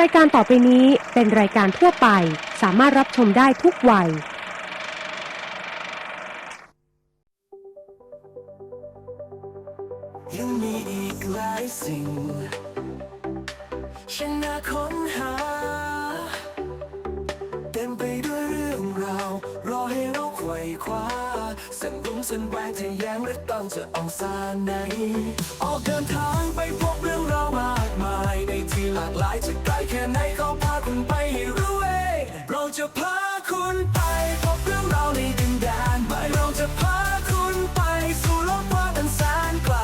รายการต่อไปนี้เป็นรายการทั่วไป สามารถรับชมได้ทุกวัย ยังมีอีกหลายสิ่ง ฉันน่าค้นหา เต็มไปด้วยเรื่องราว รอให้เราไขว่คว้าเส้นรุมเส้นแหวกที่แย้งและต้องจะอองซาไหน ออกเดินทางไปพบเรื่องราวมากมายในที่หลากหลายจะ จะพาคุณไปพบเรื่องราวในดินแดนใหม่เราจะพาคุณไปสู่โลกกว้างอันแสนไกล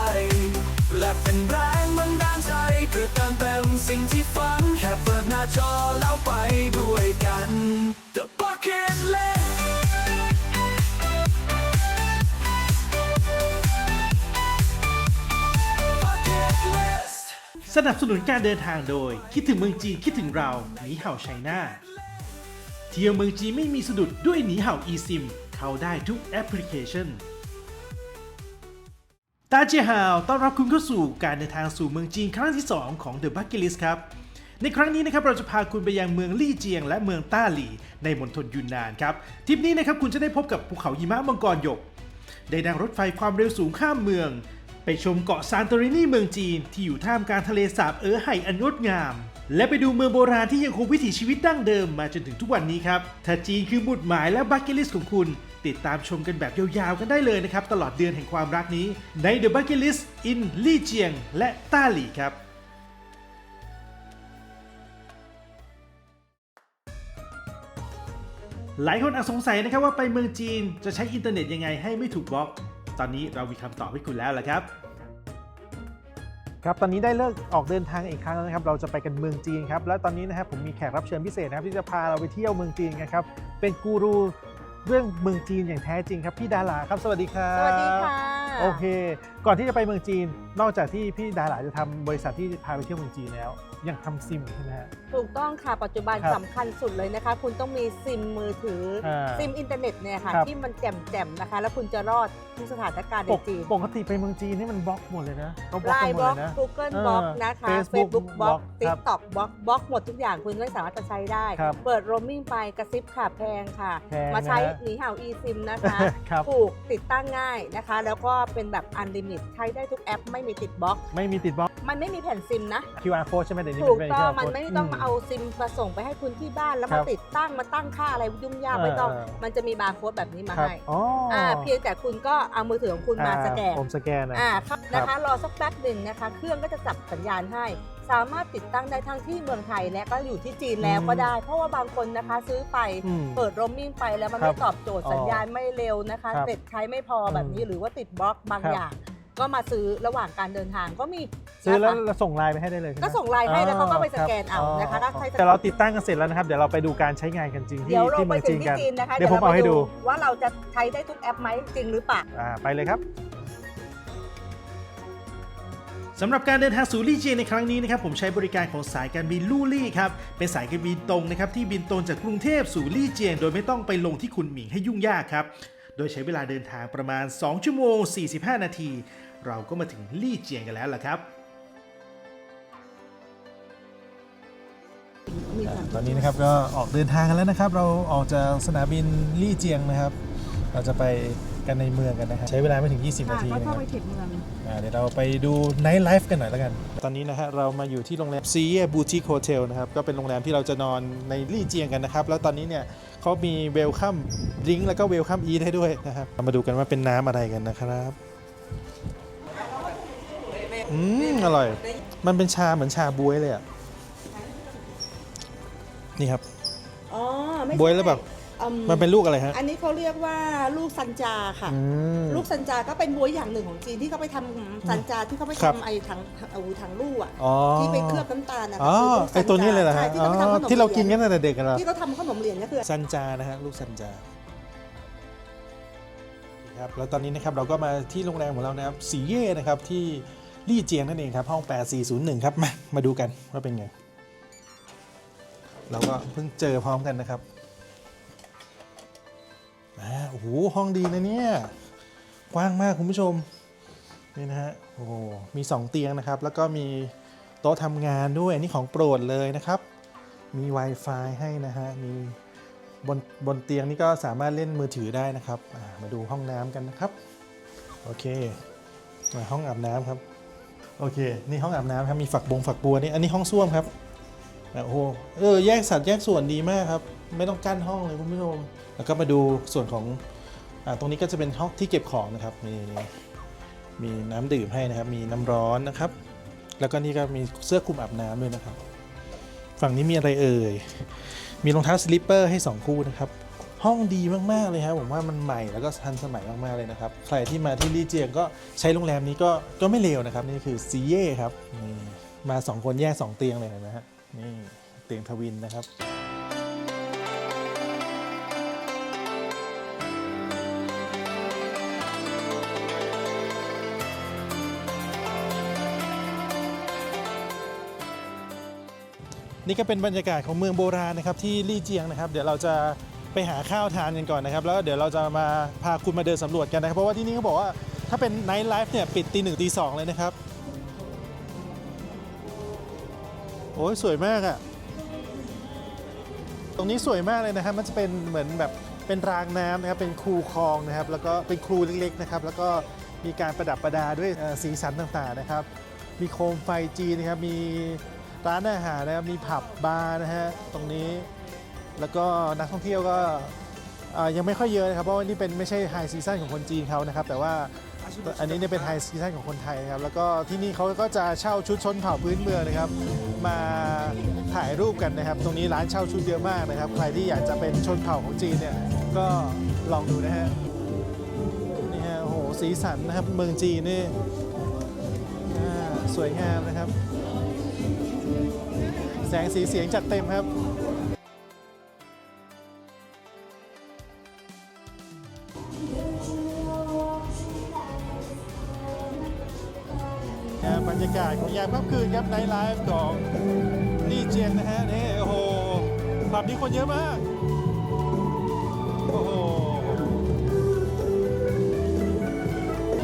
และเป็นแรงบันดาลใจเพื่อเติมเต็มสิ่งที่ฝันแค่เปิดหน้าจอแล้วไปด้วยกัน The Bucket List สนับสนุนการเดินทางโดย คิดถึงเมืองจีนคิดถึงเราหนีเห่าไชน่า เที่ยวเมืองจีนไม่มีสะดุดด้วยหนีเห่า eSIM เข้าได้ทุกแอปพลิเคชันตาเจียฮาวต้อนรับคุณเข้าสู่การเดินทางสู่เมืองจีนครั้งที่ 2 ของ The Bucket List ครับ ในครั้งนี้นะครับเราจะพาคุณไปยังเมืองลี่เจียง และเมืองต้าหลี่ในมณฑลยูนนานครับทริปนี้นะครับคุณจะได้พบกับภูเขาหิมะมังกรหยก ได้นั่งรถไฟความเร็วสูงข้ามเมือง ไปชมเกาะซานโตรินีเมืองจีนที่อยู่ท่ามกลางทะเลสาบเอ๋อไห่อันงดงาม และไปดูเมืองโบราณที่ยังคงวิถีชีวิตดั้งเดิมมาจนถึงทุกวันนี้ครับ ถ้าจีนคือหมุดหมายและบัคเก็ตลิสของคุณ ติดตามชมกันแบบยาวๆกันได้เลยนะครับ ตลอดเดือนแห่งความรักนี้ ใน The Bucket List in ลี่เจียง และต้าหลี่ครับ หลายคนอาจสงสัยนะครับว่าไปเมืองจีนจะใช้อินเทอร์เน็ตยังไงให้ไม่ถูกบล็อก ตอนนี้เรามีคำตอบให้คุณแล้วละครับ ครับตอนนี้ได้เลิกออกเดินทางอีกครั้งแล้วนะครับเราจะไปกันเมืองจีนครับและตอนนี้นะครับผมมีแขกรับเชิญพิเศษนะครับที่จะพาเราไปเที่ยวเมืองจีนกันครับเป็นกูรูเรื่องเมืองจีนอย่างแท้จริงครับพี่ดาราครับสวัสดีครับ สวัสดีค่ะ โอเค ก่อนที่จะไปเมืองจีน นอกจากที่พี่ดาราจะทำบริษัทที่พาไปเที่ยวเมืองจีนแล้ว ยังทำซิมใช่ไหมฮะ ถูกต้องค่ะ ปัจจุบันครับสำคัญสุดเลยนะคะ คุณต้องมีซิมมือถืออาซิมอินเทอร์เน็ตเนี่ยค่ะครับที่มันแจ่มๆนะคะ แล้วคุณจะรอดทุกสถานการณ์ในปกจีน ปกติไปเมืองจีนนี่มันบล็อกหมดเลยนะเขาบล็อกไลกันน์หมบดล็อกเลยนะ Google เออบล็อกนะคะ Facebook Facebook บล็อกบล็อกครับ TikTok บล็อกบล็อกหมดทุกอย่างคุณไม่สามารถจะใช้ได้ครับเปิดโรมมิ่งไปกระซิบค่ะแพงค่ะแพงมาใช้นะฮะหนีเห่า eSIM นะคะครับถูกติดตั้งง่ายนะคะ แล้วก็เป็นแบบอันลิมิตใช้ได้ทุกแอปไม่มีติดบล็อก ไม่มีติดบล็อก มันไม่มีแผ่นซิมนะ QR code ใช่ไหมเดี๋ยวนี้ถูกเป็น ต้อง QR มัน code ไม่ต้องมาเอาซิมมาส่งไปให้คุณที่บ้านแล้วครัมาบติดตั้งมาตั้งค่าอะไรยุ่งยากเออไม่ต้องเออ มันจะมีบาร์โค้ดแบบนี้มาครับให้อ๋ออ่อ่าเพียงแต่คุณก็เอามือถือของคุณมาสแกน อ่ผมสแกนนะ อ่าครับครับนะคะรอสักแป๊บหนึ่งนะคะ เครื่องก็จะจับสัญญาณให้ สามารถติดตั้งได้ทั้งที่เมืองไทยและก็อยู่ที่จีนแล้วก็ได้ เพราะว่าบางคนนะคะซื้อไปอืมเปิดโรมมิ่งไปแล้วมันครับไม่ตอบโจทย์อ๋อสัญญาณไม่เร็วนะคะครับเน็ตใช้ไม่พอแบบนี้อืมหรือว่าติดบล็อกบางครับ อย่าง ก็มาซื้อระหว่างการเดินทางก็มีซื้อแล้วนะคะเราส่งไลน์ไปให้ได้เลยใช่ไหมก็ส่งไลน์ให้แล้วเขาก็ไปสแกนเอารับนะคะถ้าใครจะแต่เราติดตั้งกันเสร็จแล้วนะครับ เดี๋ยวเราไปดูการใช้งานกันจริงที่เดี๋ยวเราที่ไปเมืองถึจีงนที่กัน จีนนะคะเดี๋ยวผมเอาให้ดู ว่าเราจะใช้ได้ทุกแอปไหมจริงหรือเปล่า อ่าไปเลยครับ สำหรับการเดินทางสู่ลี่เจียงในครั้งนี้นะครับผมใช้บริการของสายการบินลู่ลี่ครับเป็นสายการบินตรงนะครับที่บินตรงจากกรุงเทพสู่ลี่เจียง โดยไม่ต้องไปลงที่คุนหมิงให้ยุ่งยากครับโดยใช้เวลาเดินทางประมาณ 2 ชั่วโมง 45 นาที เราก็มาถึงลี่เจียงกันแล้วล่ะครับ ตอนนี้นะครับก็ออกเดินทางกันแล้วนะครับ เราออกจากสนามบินลี่เจียงนะครับ เราจะไป กันในเมืองกันนะครับใช้เวลาไม่ถึง 20 นาทีนะครับอ่าเดี๋ยวเราไปดูไนท์ไลฟ์กันหน่อยแล้วกัน ตอนนี้นะฮะเรามาอยู่ที่โรงแรมซีเ e บูติ k โฮเทลนะครับ ก็เป็นโรงแรมที่เราจะนอนในลี่เจียงกันนะครับ แล้วตอนนี้เนี่ยเขามีเวลคัมดริงแล้วก็เวลคัมอีทให้ด้วยนะครับเรามาดูกันว่าเป็นน้ำอะไรกันนะครับอืมอร่อย มันเป็นชาเหมือนชาบวยเลยอะนี่ครับ อ๋อ ไม่บวยแล้วแบบ อืมันเป็นลูกอะไรฮะ อันนี้เขาเรียกว่าลูกซันจาค่ะ อืม ลูกซันจาก็เป็นบวยอย่างหนึ่งของจีนที่เขาไปทำซันจาที่เขาไปครับ ทำไอ้ถังเอาถังลูกอะอ๋อที่ไปเคลือบน้ำตาลนะอ๋อคืลูกไอตัวนี้เลยเหรอใช่ฮะที่อ๋เขาไปทำขอนมที่เรากินหกันตั้งแต่เด็กกันเหรอ ที่เขาทำขนมเหรียญก็คือซันจานะฮะลูกซันจาครับแล้วตอนนี้นะครับเราก็มาที่โรงแรมของเรานะครับสีเย่นะครับที่ลี่เจียงนั่นเองครับห้อง 8401 ครับมามาดูกันว่าเป็นไง เราก็เพิ่งเจอพร้อมกันนะครับ อ่าโอ้โหห้องดีนะเนี่ยกว้างมากคุณผู้ชมนี่นะฮะโอ้โหมี 2 เตียงนะครับ แล้วก็มีโต๊ะทำงานด้วยอันนี้ของโปรดเลยนะครับ มี Wi-Fi ให้นะฮะมีบนบนเตียงนี่ก็สามารถเล่นมือถือได้นะครับมาดูห้องน้ำกันนะครับโอเคมาห้องอาบน้ำครับโอเค นี่ห้องอาบน้ำครับมีฝักบงฝักบัวนี่อันนี้ห้องส้วมครับโอ้โหเออแยกสัดแยกส่วนดีมากครับ ไม่ต้องกั้นห้องเลยคุณผู้ชม แล้วก็มาดูส่วนของอตรงนี้ก็จะเป็นห้องที่เก็บของนะครับมีมีน้ำดื่มให้นะครับ มีน้ำร้อนนะครับ แล้วก็นี่ก็มีเสื้อคลุมอาบน้ำด้วยนะครับ ฝั่งนี้มีอะไรเอ่ย มีรองเท้าสลิปเปอร์ให้ 2 คู่นะครับ ห้องดีมากๆเลยครับผมว่ามันใหม่แล้วก็ทันสมัยมากๆเลยนะครับ ใครที่มาที่ลี่เจียงก็ใช้โรงแรมนี้ก็ก็ไม่เลวนะครับ นี่คือซีเย่ครับมา 2 คนแยก2 เตียงเลยเห็นไหมฮะนี่เตียงทวินนะครับ นี่ก็เป็นบรรยากาศของเมืองโบราณนะครับที่ลี่เจียงนะครับ เดี๋ยวเราจะไปหาข้าวทานกันก่อนนะครับ แล้วเดี๋ยวเราจะมาพาคุณมาเดินสำรวจกันนะครับ เพราะว่าที่นี่เขาบอกว่าถ้าเป็นไนท์ไลฟ์เนี่ยปิดตีหนึ่งตีสองเลยนะครับ โอ้ยสวยมากอะตรงนี้สวยมากเลยนะครับ มันจะเป็นเหมือนแบบเป็นรางน้ำนะครับ เป็นคูคลองนะครับ แล้วก็เป็นครูเล็กๆนะครับ แล้วก็มีการประดับประดาด้วยสีสันต่างๆนะครับ มีโคมไฟจีนนะครับ มี ร้านอาหารนะครับมีผับบาร์นะฮะตรงนี้ แล้วก็นักท่องเที่ยวก็เอ่อยังไม่ค่อยเยอะนะครับเพราะว่านี่เป็นไม่ใช่ไฮซีซั่นของคนจีนเขานะครับแต่ว่าอันนี้เนี่ยเป็นไฮซีซั่นของคนไทยนะครับแล้วก็ที่นี่เขาก็จะเช่าชุดชนเผ่าพื้นเมืองนะครับ มาถ่ายรูปกันนะครับ ตรงนี้ร้านเช่าชุดเยอะมากนะครับ ใครที่อยากจะเป็นชนเผ่าของจีนเนี่ยก็ลองดูนะฮะนี่ฮะโอ้โหสีสันนะครับเมืองจีนนี่อ่าสวยงามนะครับ สงสีเสียงจัดเต็มครับบรรยากาศของยามค่ำคืนครับไนไลฟ์ของนี่เจียงนะฮะนี่โอ้โหผับนี้คนเยอะมาก โอ้โห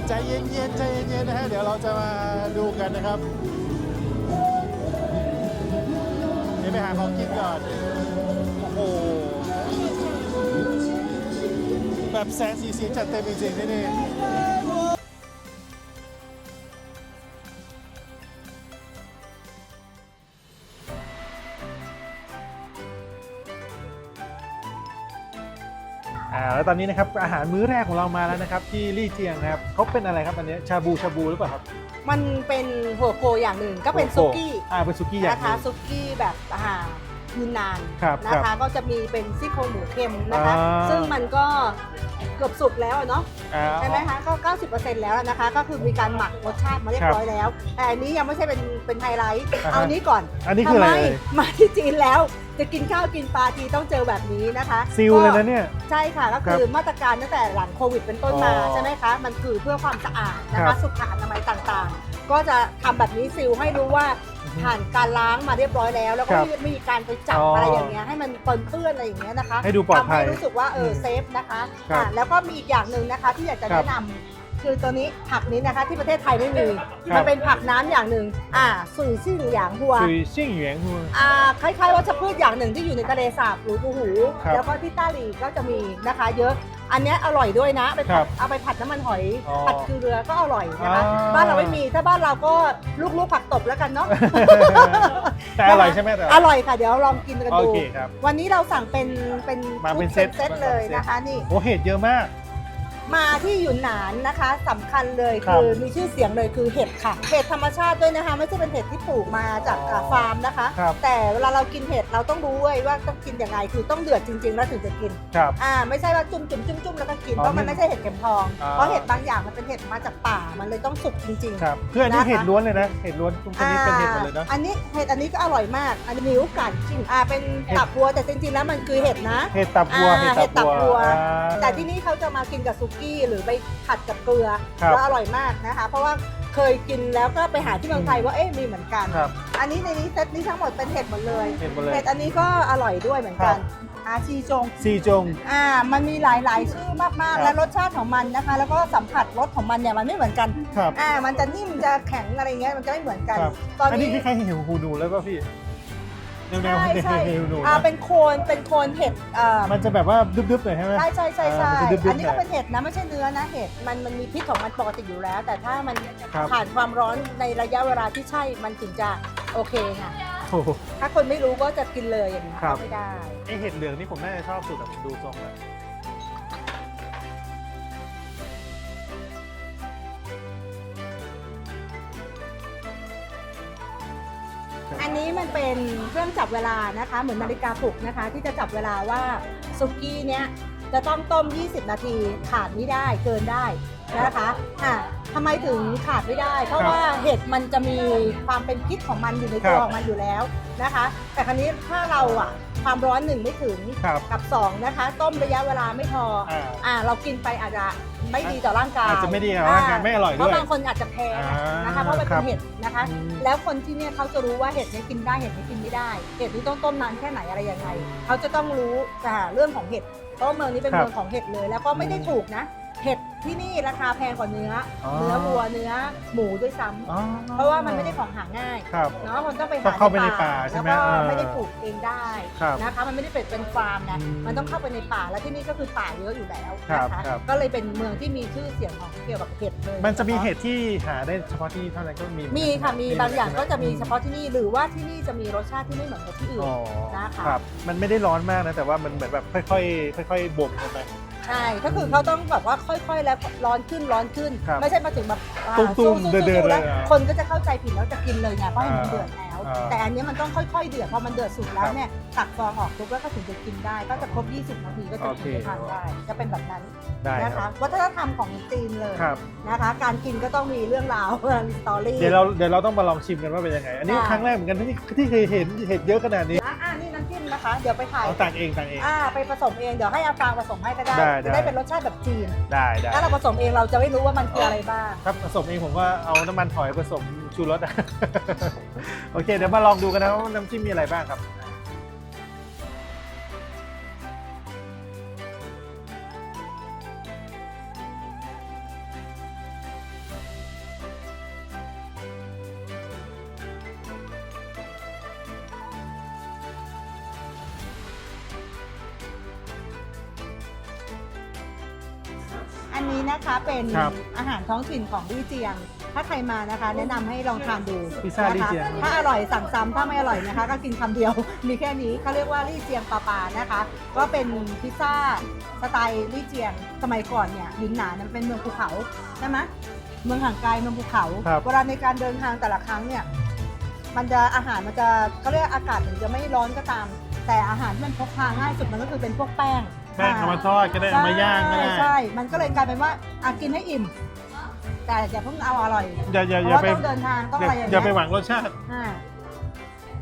ใจเย็นๆใจเย็นๆนะฮะ เดี๋ยวเราจะมาดูกันนะครับ หาของกินก่อน โอ้โห แบบแสงสีเสียงจัดเต็มจริงๆที่นี่อ่าแล้วตอนนี้นะครับอาหารมื้อแรกของเรามาแล้วนะครับ ที่ลี่เจียงนะครับเขาเป็นอะไรครับอันนี้ชาบูชาบูหรือเปล่าครับ มันเป็นหัวโกอย่างหนึ่งก็เป็นโอ้ซุโหกี้ อ่าเป็นซุกี้อย่างนะหคะนึ่ง ซุกี้แบบอาหารยูนนานครับนะครัคะบก็จะมีเป็นซี่โครงหมูเค็มนะคะ อ่า ซึ่งมันก็เกือบสุกแล้วอะเนาะอ่า ใช่ไหมคะก็90%แล้วนะคะ ก็คือมีการหมักรสชาติมาเรียบร้อยแล้ว แต่อันนี้ยังไม่ใช่เป็นเป็นไฮไลท์อ่าฮะ เอานี้ก่อนอันนี้คืออะไรทำมเอ่ยมาที่จีนแล้ว จะกินข้าวกินปลาทีต้องเจอแบบนี้นะคะซิลเลยก็ นะเนี่ย ใช่ค่ะ ก็คือมาตรการตั้งแต่หลังโควิดเป็นต้นมา อ๋อใช่ไหมคะ มันคือเพื่อความสะอาดนะครัคะบ สุขอนามัยต่างๆ ก็จะทำแบบนี้ซิลให้รู้ว่าอือฮึ ผ่านการล้างมาเรียบร้อยแล้ว แล้วก็ครับไม่มีการไปจับอ๋อออะไรอย่างเงี้ยให้มันปนเปื้อนอะไรอย่างเงี้ยนะคะให้ดูปลอดภัยทำให้รู้สึกว่าเอออมเซฟนะคะครับอะแล้วก็มีอีกอย่างหนึ่งนะคะที่อยากจะครับแนะนำคือตัวนี้ผักนี้นะคะที่ประเทศไทยไม่มีครับ มันเป็นผักน้ำอย่างหนึ่งอ่าสุยซิ่งหยางหัวซุยซิ่งเหวียงฮัวอ่าคล้ายๆวัชพืชอย่างหนึ่งที่อยู่ในทะเลสาบหรือปูหู ครับแล้วก็ที่ต้าหลีก็จะมีนะคะ เยอะ อันเนี้ยอร่อยด้วยนะไปครัผับดเอาไปผัดน้ำมันหอยอ๋อผัดเกลือก็อร่อยนะคะอ่า บ้านเราไม่มีถ้าบ้านเราก็ลูกๆผักตบแล้วกันเนาะ แต่อร่อยใช่ไหมแต่อร่อยค่ะ เดี๋ยวลองกินกันโอดู เคครับ วันนี้เราสั่งเป็นเป็นมาเป็นชุดเซ็ตเลยมาเป็นเซ็ตนะคะนี่ โอ้เห็ดเยอะมาก มาที่หยุนหนานนะคะสำคัญเลยครับ คือมีชื่อเสียงเลยคือเห็ดค่ะ เห็ดธรรมชาติด้วยนะคะ ไม่ใช่เป็นเห็ดที่ปลูกมาจากอ๋ออ่าฟาร์มนะคะ ครับแต่เวลาเรากินเห็ดเราต้องรู้เว้ยว่าต้องกินยังไงคือต้องเดือดจริงๆ แล้วถึงจะกิน ครับ อ่าไม่ใช่ว่าจุ่มจุ่มจุ่มจุ่มแล้วก็กินอ๋อเพราะมันไม่ไม่ใช่เห็ดเข็มทองอ่า เพราะเห็ดบางอย่างมันเป็นเห็ดมาจากป่ามันเลยต้องสุกจริงๆ ครับเพื่อนนี่นะคะ เห็ดล้วนเลยนะ เห็ดล้วนตรงนี้เป็นเห็ดหมดเลยเนาะอันนี้เห็ดอันนี้ก็อร่อยมาก อันนี้นิ้วกัดจริงอ่าเป็นตับวัวแต่จริงๆแล้วมันคือเห็ดนะ เห็ดตับวัวอ่าเห็ดตับวัวอ่า แต่ที่นี่เขาจะมากินกับซุกี้หรือไปผัดกับเกลือครับ แล้วอร่อยมากนะคะ เพราะว่าเคยกินแล้วก็ไปหาที่เมืองไทยว่าเอ๊ะมีเหมือนกัน ครับอันนี้ในนี้เซตนี้ทั้งหมดเป็นเห็ดหมดเลย เห็ดหมดเลย เห็ดอันนี้ก็อร่อยด้วยเหมือนกันครับ อาชีจง ซีจง อ่า มันมีหลายๆชื่อมาก ครัๆ บ และรสชาติของมันนะคะ แล้วก็สัมผัสรสของมันเนี่ยมันไม่เหมือนกัน ครับ อ่า มันจะนิ่มจะแข็งอะไรเงี้ยมันจะไม่เหมือนกัน ครับ ตอนอันนี้นี้คล้ายๆเห็ดหูหนูแล้วป่ะพี่ แนวแนวใช่ใช่แนวหนูอ่านะเป็นโคนเป็นโคนเห็ดเอ่อมันจะแบบว่าดึบๆหน่อยใช่ไหม ใช่ใช่ใช่ใช่อ่ามันจะดึบๆอันนี้ก็หน่อยเป็นเห็ดนะไม่ใช่เนื้อนะเห็ดมันมันมีพิษของมันปกติอยู่แล้ว แต่ถ้ามันครับ ผ่านความร้อนในระยะเวลาที่ใช่มันถึงจะโอเคค่ะโอ้โห ถ้าคนไม่รู้ก็จะกินเลยอย่างนี้ครับก็ไม่ได้ ไอเห็ดเหลืองนี่ผมน่าจะชอบสุดแต่ผมดูทรงแล้ว นนี้มันเป็นเครื่องจับเวลานะคะ เหมือนนาฬิกาปลุกนะคะ ที่จะจับเวลาว่าซุกี้เนี้ยจะต้องต้ม 20 นาทีขาดไม่ได้เกินได้นะคะอะทำไมถึงขาดไม่ได้ เพราะครับว่าเห็ดมันจะมีความเป็นพิษของมันอยู่ในตัวครับของมันอยู่แล้วนะคะ แต่ครั้นี้ถ้าเราอะ ความร้อนหนึ่งไม่ถึงครับกับสองนะคะ ต้มระยะเวลาไม่พออ่าอ่าเรากินไปอาจจะไม่ดีต่อร่างกายอาจจะไม่ดีต่อร่างกายไม่อร่อยด้วยเพราะบางคนอาจจะแพ้อ่านนะคะเพราะมันครัเป็นบ เห็ดนะคะอืมแล้วคนที่เนี่ยเขาจะรู้ว่าเห็ดเนี้กินได้เห็ดนี้กินไม่ได้ เห็ดนี้ต้องต้มนานแค่ไหนอะไรยังไงเขาจะต้องรู้อ่าเรื่องของเห็ดเพราะว่าเมืองนี้เป็นครับเมืองของเห็ดเลย แล้วก็ไม่ได้ถูกนะ เห็ดที่นี่ราคาแพงกว่าเนื้อออ เนื้อวัวเนื้อหมูด้วยซ้ำอ๋อเพราะว่ามันไม่ได้ของหาง่ายครับ เนาะมันต้องไปต้หาองเข้าไปในป่าใช่แล้วไหมก็เออไม่ได้ปลูกเองได้ครับนะคะมันไม่ได้เป็นเป็นฟาร์มนะอืมมันต้องเข้าไปในป่าแล้วที่นี่ก็คือป่าเยอะอยู่แล้วครับนะคะครับ ก็เลยเป็นเมืองที่มีชื่อเสียงของเกี่ยวกับเห็ดเลยมันจะมีเห็ดที่หาได้เฉพาะที่เท่านั้นก็มีมีค่ะมีบางอย่างก็จะมีเฉพาะที่ที่นี่หรือว่าที่นี่จะมีรสชาติที่ไม่เหมือนกับที่อื่น อ๋อนะคะ ครับ มันไม่ได้ร้อนมากนะแต่ว่ามันเหมือนแบบค่อยๆค่อยๆบ่มกันไป ใช่ก็คือเขาต้องแบบว่าค่อยๆ แล้วร้อนขึ้นร้อนขึ้น ครับไม่ใช่มาถึงแบบอ่าตุ้มๆสู้ๆเดือดๆสู้ๆแล้วเลยอะคนก็จะเข้าใจผิดแล้วจะกินเลยไงเพราะเห็นมันอ่าเดือดแล้ว อ่าแต่อันนี้มันต้องค่อยๆเดือดพอมันเดือดสุดแล้ควรับเนี่ยตักฟองออกปุ๊บแล้วก็ถึงจะกินได้ ก็จะครบ 20 นาทีก็จะโอเค กินทานได้จะเป็นแบบนั้นได้นะครัคะบวัฒนธรรมของจีนเลยครับ นะคะ การกินก็ต้องมีเรื่องราว มีสตอรี่ เดี๋ยวเราเดี๋ยวเราต้องมาลองชิมกันว่าเป็นยังไง อันนี้ค่ะครั้งแรกเหมือนกันที่ที่เคยเห็นเห็ดเยอะขนาดนี้อะอ่านี่น้ำจิ้มนะคะ เดี๋ยวไปถ่าย เอาต่างเองต่างเอง อ่าไปผสมเอง เดี๋ยวให้อาฟางผสมให้ก็ได้ ได้จะได้ได้เป็นรสชาติแบบจีน ได้ได้ถ้าเราผสมเองเราจะไม่รู้ว่ามันคืออะไรบ้าง ครับผสมเองผมก็เอาน้ำมันหอยผสม ชูรสอะโอเค เดี๋ยวมาลองดูกันนะว่าน้ำจิ้มมีอะไรบ้างครับ อันนี้นะคะเป็นครับ อาหารท้องถิ่นของลี่เจียง ถ้าใครมานะคะ แนะนำให้ลองทานดูพิซซ่าลี่เจียงนะคะถ้าอร่อยสั่งซ้ำถ้าไม่อร่อยนะคะ ก็กินคำเดียว มีแค่นี้เขาเรียกว่าลี่เจียงปลาปานะคะ ก็เป็นพิซซ่าสไตล์ลี่เจียงสมัยก่อนเนี่ยหยุนหนานมันเป็นเมืองภูเขาใช่ไหมเมืองห่างไกลเมืองภูเขาครับ เวลาในการเดินทางแต่ละครั้งเนี่ยมันจะอาหารมันจะเขาเรียกอากาศถึงจะไม่ร้อนก็ตาม แต่อาหารที่มันพกพาง่ายสุดมันก็คือเป็นพวกแป้งแป้งเอามาทอดก็ได้เอามาย่างก็ได้ ใช่ใช่ มันก็เลยกลายเป็นว่าอากินให้อิ่ม แต่อย่าเพิ่งเอาอร่อยอย่าอย่าเพอย่าราะว่าไปต้องเดินทางต้องอย่าอะไรอย่างอย่าไปเงี้ยหวังรสชาติ อ่า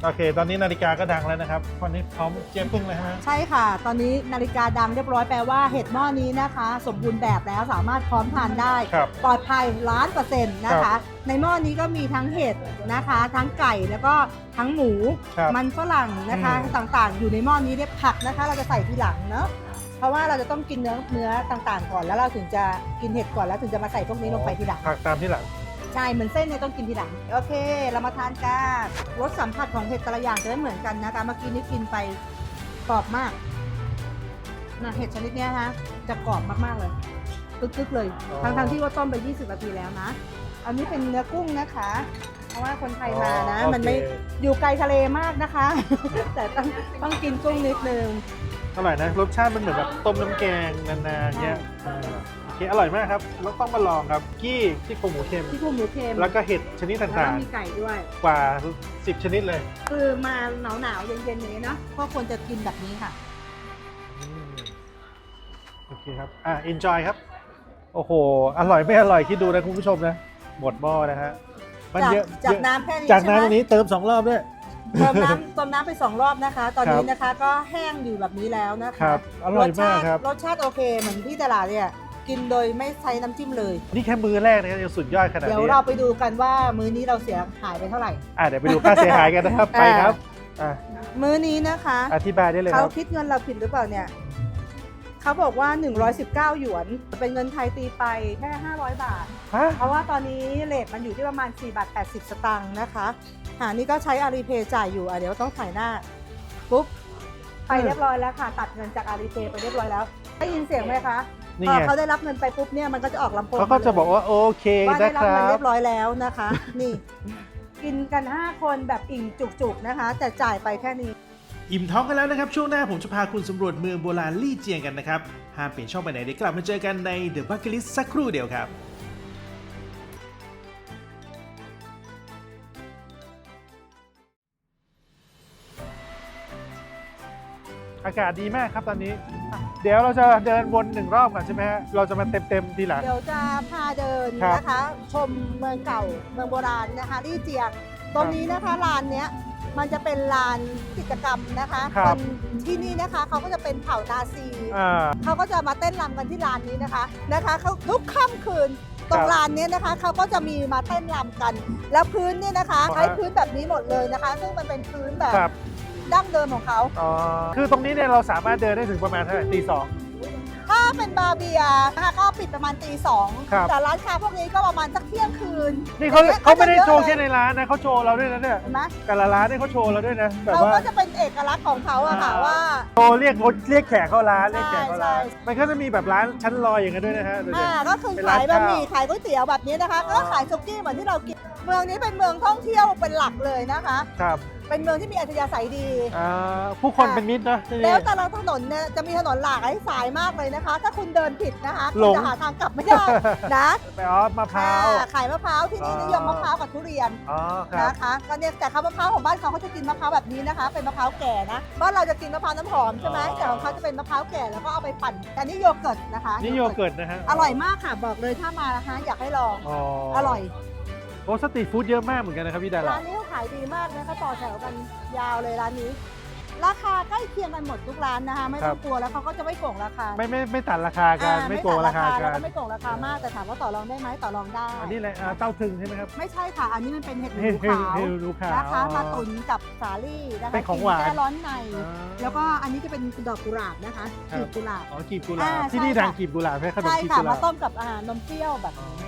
โอเค ตอนนี้นาฬิกาก็ดังแล้วนะครับตอนนี้พร้อมเจี๊ยบพึ่งเลยฮะ ใช่ค่ะ ตอนนี้นาฬิกาดังเรียบร้อยแปลว่าเห็ดหม้อนี้นะคะ สมบูรณ์แบบแล้วสามารถพร้อมทานได้ ครับ ปลอดภัยล้านเปอร์เซ็นต์นะครัคะ บในหม้อนี้ก็มีทั้งเห็ดนะคะ ทั้งไก่แล้วก็ทั้งหมู ครับมันฝรั่งนะคะอืม ต่างๆ อยู่ในหม้อนี้เนี่ยผักนะคะ เราจะใส่ทีหลังเนาะ เพราะว่าเราจะต้องกินเนื้อเนื้อต่างๆ ก่อนแล้วเราถึงจะกินเห็ดก่อนแล้วถึงจะมาใส่พวกนี้ลงไปทีหลังผักตามที่หลัง ใช่เหมือนเส้นเนี่ยต้องกินทีหลังโอเค เรามาทานกันรสสัมผัสของเห็ดแต่ละอย่างจะไม่เหมือนกันนะคะเมื่อกี้นี้กินไปกรอบมากนะเห็ดชนิดเนี้ยฮะจะกรอบมากๆเลยตึกๆเลยอ๋อ ทั้งๆที่ว่าต้มไป 20 นาทีแล้วนะ อันนี้เป็นเนื้อกุ้งนะคะ เพราะว่าคนไทยมานะอ๋อมันไม่โอเคอยู่ไกลทะเลมากนะคะ แต่ต้องต้องกินกุ้งนิดนึง อร่อยนะ รสชาติมันเหมือนแบบต้มน้ำแกงนานๆเงี้ยเออโอเคอร่อยมากครับแล้วต้องมาลองครับกี้ที่โครงหมูเค็ม ที่กุ้งหมูเค็มแล้วก็เห็ดชนิดแล้วต่าก็งมีไก่ด้วย ๆ กว่า 10 ชนิดเลยคือมาหนาวๆเย็นๆอย่างนี้เนาะก็ควรจะกินแบบนี้ค่ะ อืมโอเคครับ อะ enjoy ครับ โอ้โห อร่อยไม่อร่อยคิดดูนะคุณผู้ชมนะ หมดหม้อนะฮะมันจากเยอะจากเยอะน้ำแค่นี้จากใช่ไหมน้ำตรงนี้เติมสองรอบด้วย เติมน้ำเติมน้ำไปสองรอบนะคะ ตอนนี้ครับนะคะ ก็แห้งอยู่แบบนี้แล้วนะคคะรับอร่อยมากสชติครับ รสชาติโอเคเหมือนที่ตลาดเนี่ยกินโดยไม่ใช้น้ำจิ้มเลย นี่แค่มือแรกนะครับยังสุดยอดขนาดเดี๋ยวนี้เราไปดูกันว่ามื้อนี้เราเสียหายไปเท่าไหร่ อะเดี๋ยวไปดูค่าเสียหายกันนะครับ ไปครับอะมื้อนี้นะคะ อธิบายได้เลยคเขารับ คิดเงินเราผิดหรือเปล่าเนี่ย เขาบอกว่า 119 หยวน เป็นเงินไทยตีไปแค่ 500 บาท ฮะเพราะว่าตอนนี้เลทมันอยู่ที่ประมาณ4บาท80 สตางค์นะคะหานี่ก็ใช้อารีเพย์จ่ายอยู่อะเดี๋ยวต้องถ่ายหน้า ปุ๊บ ไปเรียบร้อยแล้วค่ะ ตัดเงินจากอารีเไปเรียบร้อยแล้ว ได้ยินเสียงไหมคะนี่พอไงเขาได้รับเงินไปปุ๊บเนี่ยมันก็จะออกลำโพงเขาก็จะบอกว่าโอเคว่านะได้รับครัเงินเรีบยบร้อยแล้วนะคะ นี่ กินกัน 5 คนแบบอิ่มจุกๆนะคะ แต่จ่ายไปแค่นี้ อิ่มท้องกันแล้วนะครับ ช่วงหน้าผมจะพาคุณสำรวจเมืองโบราณลี่เจียงกันนะครับ ห้ามเปลี่ยนช่องไปไหนเดี๋ยวกลับมาเจอกันใน The Bucket List สักครู่เดียวครับอากาศดีมากครับตอนนี้ เดี๋ยวเราจะเดินวนหนึ่งรอบก่อนใช่ไหมฮะเราจะมาเต็มเต็มๆทีหลัง เดี๋ยวจะพาเดินครับนะคะ ชมเมืองเก่าเมืองโบราณนะคะลี่เจียง ตรงนี้นะคะลานเนี้ย มันจะเป็นลานกิจกรรมนะคะครับนที่นี่นะคะเขาก็จะเป็นเผ่านาซีอ่า เขาก็จะมาเต้นรำกันที่ลานนี้นะคะนะคะเขาทุกค่ำคืนตรงครับลานเนี้ยนะคะเขาก็จะมีมาเต้นรำกัน แล้วพื้นเนี่ยนะคะครับใช้พื้นแบบนี้หมดเลยนะคะ ซึ่งมันเป็นพื้นแบบครับดั้งเดิมของเขา อ๋อคือตรงนี้เนี่ยเราสามารถเดินได้ถึงประมาณเท่าไหร่ตีสองถ้า เป็นบาร์เบียร์นะคะก็ปิดประมาณตีสองครับ แต่ร้านค้าพวกนี้ก็ประมาณสักเที่ยงคืนนี่เขาอย่งงี้ยเขาไม่ได้ก็จะโชว์เยแค่อะในเลยร้านนะเขาโชว์เราด้วยนะเนี่ยเห็นไหมแต่ละร้านเนี่ยเขาโชว์เราด้วยนะแบบเขาว่าก็จะเป็นเอกลักษณ์ของเขาอะค่ะอ่าว่า โชว์เรียกเรียกแขกเข้าร้านเรียกแขกเข้าร้านใช่ มันก็จะมีแบบร้านชั้นลอยอย่างนั้นด้วยนะฮะเดี๋ยวอ่าก็คือเป็นขาร้านยบะหมี่ข้าว ขายก๋วยเตี๋ยวแบบนี้นะคะอ๋อก็ขายซุกี้เหมือนที่เรากิน เมืองนี้เป็นเมืองท่องเที่ยวเป็นหลักเลยนะคะ ครับ เป็นเมืองที่มีอัธยาศัยดี อ่าผู้คนค่ะเป็นมิตรนะที่แล้นี่วแต่ละถนนเนี่ยจะมีถนนหลากหลายสายมากเลยนะคะ ถ้าคุณเดินผิดนะคะหลคุณง จะหาทางกลับไม่ได้นะไปอ๋อมะพร้าว อ่าขายมะพร้าวที่นี่อ๋อ นิยมมะพร้าวกับทุเรียนอ๋อครับนะคะก็เนี่ยแต่เขามะพร้าวของบ้านเขาเขาจะกินมะพร้าวแบบนี้นะคะ เป็นมะพร้าวแก่นะบ้านเราจะกินมะพร้าวน้ำหอมใช่ไหมอ๋อแต่ของเขาจะเป็นมะพร้าวแก่แล้วก็เอาไปปั่นแต่นี่โยเกิร์ตนะคะนี่โยเกิร์ตนะฮะอร่อยมากค่ะบอกเลยถ้ามานะคะอยากให้ลองอ๋ออร่อยโอ้สตรีทฟู้ดเยอะมากเหมือนกันนะครับพี่ดาราร้านนี้เขาขายดีมากนะคะต่อแถวกันยาวเลยร้านนี้ ราคาใกล้เคียงกันหมดทุกร้านนะคะ ไม่ต้องกลัวแล้วเขาก็จะไม่โกงราคาไม่ไม่ไม่ตัดราคากันอ่าไม่โกงราคาแล้กัวนก็ไม่โกงราคา มากแต่ถามว่าต่อรองได้ไหมต่อรองได้ อันนี้อะไรอ่าเต้าถึงใช่ไหมครับ ไม่ใช่ค่ะ อันนี้มันเป็นเห็ดหูเห็ดขาวเห็ดรูขาวนะคะอ๋อมาตุนกับสาลี่นะคะเป็นของหวาน กิแก้ร้อนใน อ่า แล้วก็อันนี้จะเป็นดอกกุหลาบนะคะครับกีบกุหลาบ อ๋อกีบกุหลาบอ่าที่นี่ใช่ทางค่ะกีบกุหลาบใช่ขนมใช่กีบค่ะกุหลามาบต้มกับอาหารนมเปรี้ยวแบบอ๋อนี้ครับ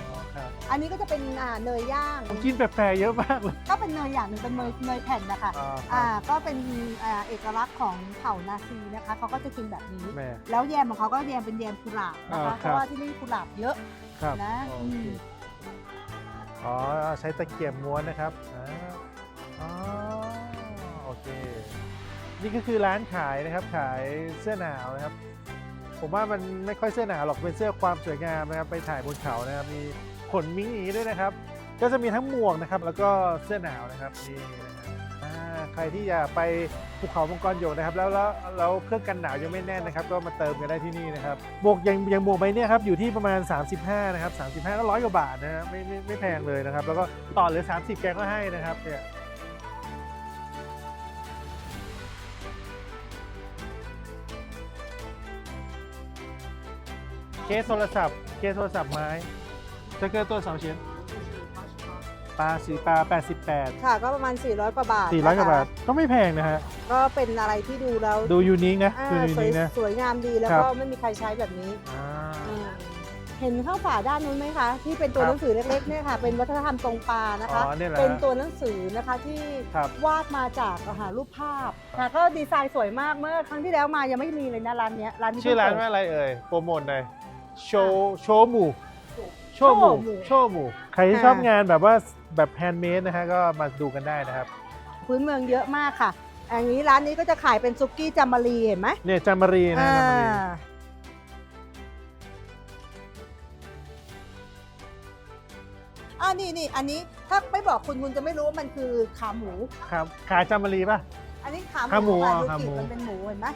อันนี้ก็จะเป็นอ่าเนยย่าง ผมกินแปลกๆเยอะมากเลยก็เป็นเนยอย่างหนึ่งเป็นเนยเนยแผ่นนะคะอ่าอ่าก็เป็นอ่าเอกลักษณ์ของเผ่านาซีนะคะเขาก็จะกินแบบนี้ แม่ แล้วแยมของเขาก็แยมเป็นแยมกุหลาบนะคะอ่าเพครับ ราะว่าที่นี่กุหลาบเยอะครับนะโออืเคมอ๋อใช้ตะเกียบม้วนนะครับอ่าอ๋อโอเค นี่ก็คือร้านขายนะครับ ขายเสื้อหนาวนะครับ ผมว่ามันไม่ค่อยเสื้อหนาวหรอกเป็นเสื้อความสวยงามนะครับ ไปถ่ายบนเขานะครับมี ขนมิงอย่างนี้ด้วยนะครับ ก็จะมีทั้งหมวกนะครับ แล้วก็เสื้อหนาวนะครับนี่นะครับอ่าใครที่อยากไปภูเขามังกรหยกนะครับ แล้วแล้วแล้วเครื่องกันหนาวยังไม่แน่นนะครับ ก็มาเติมกันได้ที่นี่นะครับหมวกยังยังหมวกใบเนี้ยครับอยู่ที่ประมาณ 35นะครับ35 ก็ร้อยกว่าบาทนะฮะไม่ไม่ไม่แพงเลยนะครับ แล้วก็ต่อเหลือ 30 แกก็ให้นะครับเนี่ยเคสโทรศัพท์เคสโทรศัพท์ไม้ 这个多少钱ปลาสีปลา88 ค่ะก็ประมาณ 400 กว่าบาท 400กว่าบาท นะคะ ก็ไม่แพงนะฮะ ก็เป็นอะไรที่ดูแล้ว ดูยูนิคนะ อ่า ดูยู สวย นิคนะ สวยงามดีแล้ว ครับ ก็ไม่มีใครใช้แบบนี้ อ่า อืมเห็นข้างฝาด้านนู้นไหมคะ ที่เป็นตัว ครับ หนังสือเล็กๆเนี่ยค่ะ เป็นวัฒนธรรมตรงปลานะคะ อ๋อเนี่ยแหละ เป็นตัวหนังสือนะคะที่ ครับ วาดมาจากอาหารรูปภาพค่ะก็ดีไซน์สวยมากเมื่อครั้งที่แล้วมายังไม่มีเลยนะร้านเนี้ยร้านนี้ ชื่อร้าน เพิ่ง ว่า เปิด อะไรเอ่ย โปรโมทหน่อยโชว์โชว์หมู่โ ชว์หมู่โชว์หมู่โชว์หมู่ใครที่อ่าชอบงานแบบว่าแบบแฮนด์เมดนะฮะก็มาดูกันได้นะครับ พื้นเมืองเยอะมากค่ะอันนี้ร้านนี้ก็จะขายเป็นซุกี้จามารีเห็นไหมเนี่ยจามารีนะอ่าจามารีอ่านี่นี่อันนี้ถ้าไม่บอกคุณคุณจะไม่รู้ว่ามันคือขาหมูครับขายจามารีป่ะ อันนี้ขาขาหมูค่ะอะดูขากหมูลิ่นมันเป็นหมูเห็นไหม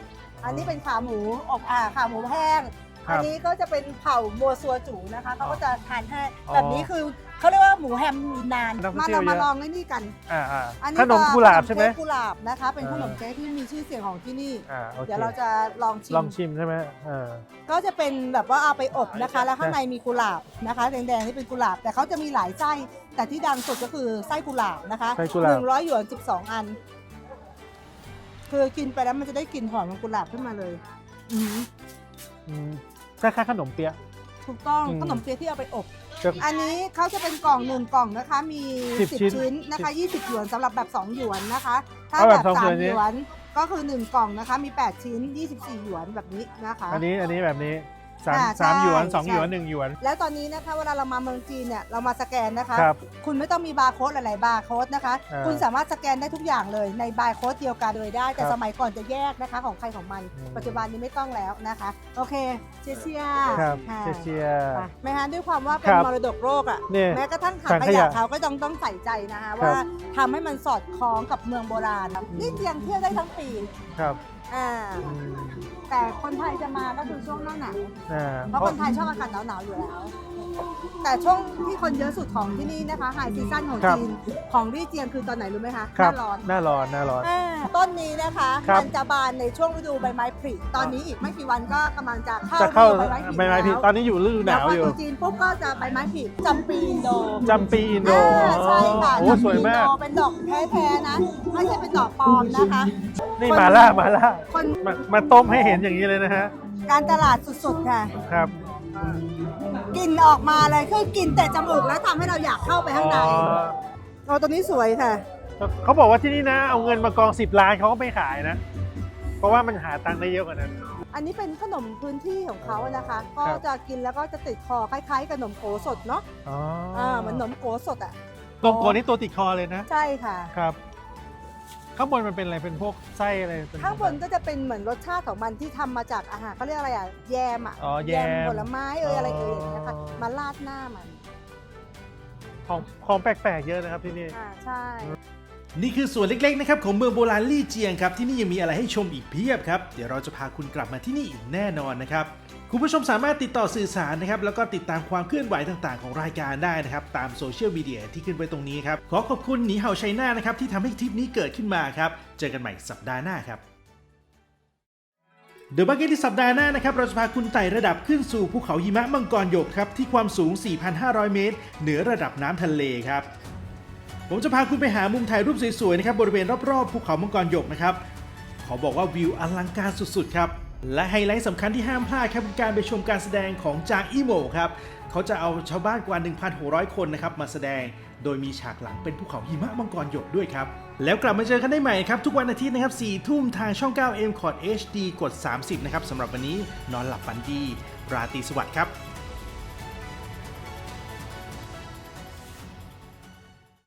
อันนี้เป็นขาหมูอบอ่าขาหมูแห้ง ครับอันนี้ก็จะเป็นเผ่ามัวซัวจูนะคะเขาก็จะทานแห้งอ๋อแบบนี้คือเขาเรียกว่าหมูแฮมยูนานนักท่องมาเที่ยวเรามาเยอะลองไอ้นี่กันอ่าอ่าอันนี้ขนมกุหลาบใช่ไหม ขนเค้กกุหลาบนะคะ เป็นอ่าขนมเค้กที่มีชื่อเสียงของที่นี่ อ่าโอเคเดี๋ยวเราจะลองชิลองมชิมใช่ไหมอ่าก็จะเป็นแบบว่าเอาไปอบนะคะ แล้วข้างในมีกุหลาบนะคะแดงๆนี่เป็นกุหลาบ แต่เขาจะมีหลายไส้แต่ที่ดังสุดก็คือไส้กุหลาบนะคะไส้กุหลาบ หนึ่งร้อยหยวนสิบสองอัน คือกินไปแล้วมันจะได้กลิ่นหอมของกุหลาบขึ้นมาเลย อือหืออืมค ล้ายๆขนมเปี๊ยะ ถูกต้องอืม ขนมเปี๊ยะที่เอาไปอบ จะ อันนี้เขาจะเป็นกล่องหนึ่งกล่องนะคะ มีสิบ10ชิ้นชิ้นนะคะ20หยวนสำหรับแบบ 2 หยวนนะคะ ถ้าเอาแบแบบบสองหยวน3นี้ หยวนก็คือ 1 กล่องนะคะ มี 8 ชิ้น 24 หยวนแบบนี้นะคะ อันนี้อันนี้แบบนี้ สามอ่าสามใช่หยวนสองใช่ หยวนหนึ่งหยวน แล้วตอนนี้นะคะเวลาเรามาเมืองจีนเนี่ยเรามาสแกนนะคะ ครับคุณไม่ต้องมีบาร์โค้ดหลายๆบาร์โค้ดนะคะ อ่าคุณสามารถสแกนได้ทุกอย่างเลยในบาร์โค้ดเดียวกันเลยได้ แต่ครับสมัยก่อนจะแยกนะคะของใครของมัน อืม ปัจจุบันนี้ไม่ต้องแล้วนะคะ โอเคเชียร์เชียร์ครับค่ะเชียร์ไปไหมฮะด้วยความว่าเป็คนรับมรดกโลกอะเนี่ยแม้กระทั่งถัถังงขขยะยะเขาก็ต้องต้องใส่ใจนะคะครับว่าทำให้มันสอดคล้องกับเมืองโบราณนี่ยังเที่ยวได้ทั้งปี ครับ อ่าอืมแต่คนไทยจะมาก็คือช่วงหน้าหนาวอ่าเพราะคนไทยชอบอากาศหนาวๆอยู่แล้ว แต่ช่วงที่คนเยอะสุดของที่นี่นะคะไฮซีซั่นของครับจีนของรี่เจียงคือตอนไหนรู้ไหมคะหครับน้าร้อน หน้าร้อนหน้าร้อน อ่าต้นนี้นะคะครับ มันจะบานในช่วงฤดูใบไม้ผลิตอนนี้อีกไม่กี่วันก็กำลังจะเข้าจะเข้าฤดูใบไม้ผลิใบไม้ผลิแล้วตอนนี้อยู่ฤดูหนาวพออยู่ถึงจีนปุ๊บก็จะใบไม้ผลิจำปีอินโดจำปีอินโดอ่าใช่ค่ะโอ้จำปีสวยอินมาโดกเป็นดอกแท้ๆนะไม่ใช่เป็นดอกปลอมนะคะ นี่คนมาล่ามาล่าคนมามาต้มให้เห็นอย่างนี้เลยนะฮะ การตลาดสุดๆค่ะ ครับ กลิ่นออกมาเลยคือกลิ่นแต่จมูกแล้วทำให้เราอยากเข้าไปข้างในอ๋อโอ้ตัวนี้สวยค่ะ เขาบอกว่าที่นี่นะ เอาเงินมากองสิบล้านเขาก็ไม่ขายนะ เพราะว่ามันหาตังค์ได้เยอะกว่านั้น อันนี้เป็นขนมพื้นที่ของเขานะคะ ก็ครับจะกินแล้วก็จะติดคอคล้ายๆกับขนมโกสดเนาะอ๋ออ่าเหมือนขนมโกสดอะตัวโกนี้ตัวติดคอเลยนะ ใช่ค่ะ ครับ ข้างบนมันเป็นอะไรเป็นพวกไส้อะไรเป็ข้างบนก็จะเป็นเหมือนรสชาติของมันที่ทำมาจากอาหารเขาเรียกอะไรอะแยมอะอ๋อแยมผลไม้เอยอะไรเอยอย่างเงี้ยค่ะอ๋อมาราดหน้ามันของของแปลกๆเยอะนะครับที่นี่ อ่าใช่ นี่คือส่วนเล็กๆนะครับของเมืองโบราณลี่เจียงครับที่นี่ยังมีอะไรให้ชมอีกเพียบครับ เดี๋ยวเราจะพาคุณกลับมาที่นี่อีกแน่นอนนะครับ คุณผู้ชมสามารถติดต่อสื่อสารนะครับแล้วก็ติดตามความเคลื่อนไหวต่างๆ ของรายการได้นะครับ ตามโซเชียลมีเดียที่ขึ้นไว้ตรงนี้ครับ ขอขอบคุณหนีเห่าชัยนานะครับ ที่ทำให้ทริปนี้เกิดขึ้นมาครับ เจอกันใหม่สัปดาห์หน้าครับเดอะบักเก็ตที่สัปดาห์หน้านะครับ เราจะพาคุณไต่ระดับขึ้นสู่ภูเขาหิมะมังกรหยกครับที่ความสูง 4,500 เมตร เหนือระดับน้ำทะเลครับผมจะพาคุณไปหามุมถ่ายรูปสวยๆนะครับบริเวณรอบๆภูเขามังกรหยกนะครับขอบอกว่าวิวอลังการสุดๆครับ และไฮไลท์สำคัญที่ห้ามพลาดครับคือการไปชมการแสดงของจางอีโมครับเขาจะเอาชาวบ้านกว่า 1,600 คนนะครับมาแสดงโดยมีฉากหลังเป็นภูเขาหิมะมังกรหยกด้วยครับ แล้วกลับมาเจอกันได้ใหม่ครับ ทุกวันอาทิตย์นะครับ4ทุ่มทางช่อง 9 M c o t HD กด 30 นะครับสำหรับวันนี้นอนหลับฝันดี ราตรีสวัสดิ์ครับ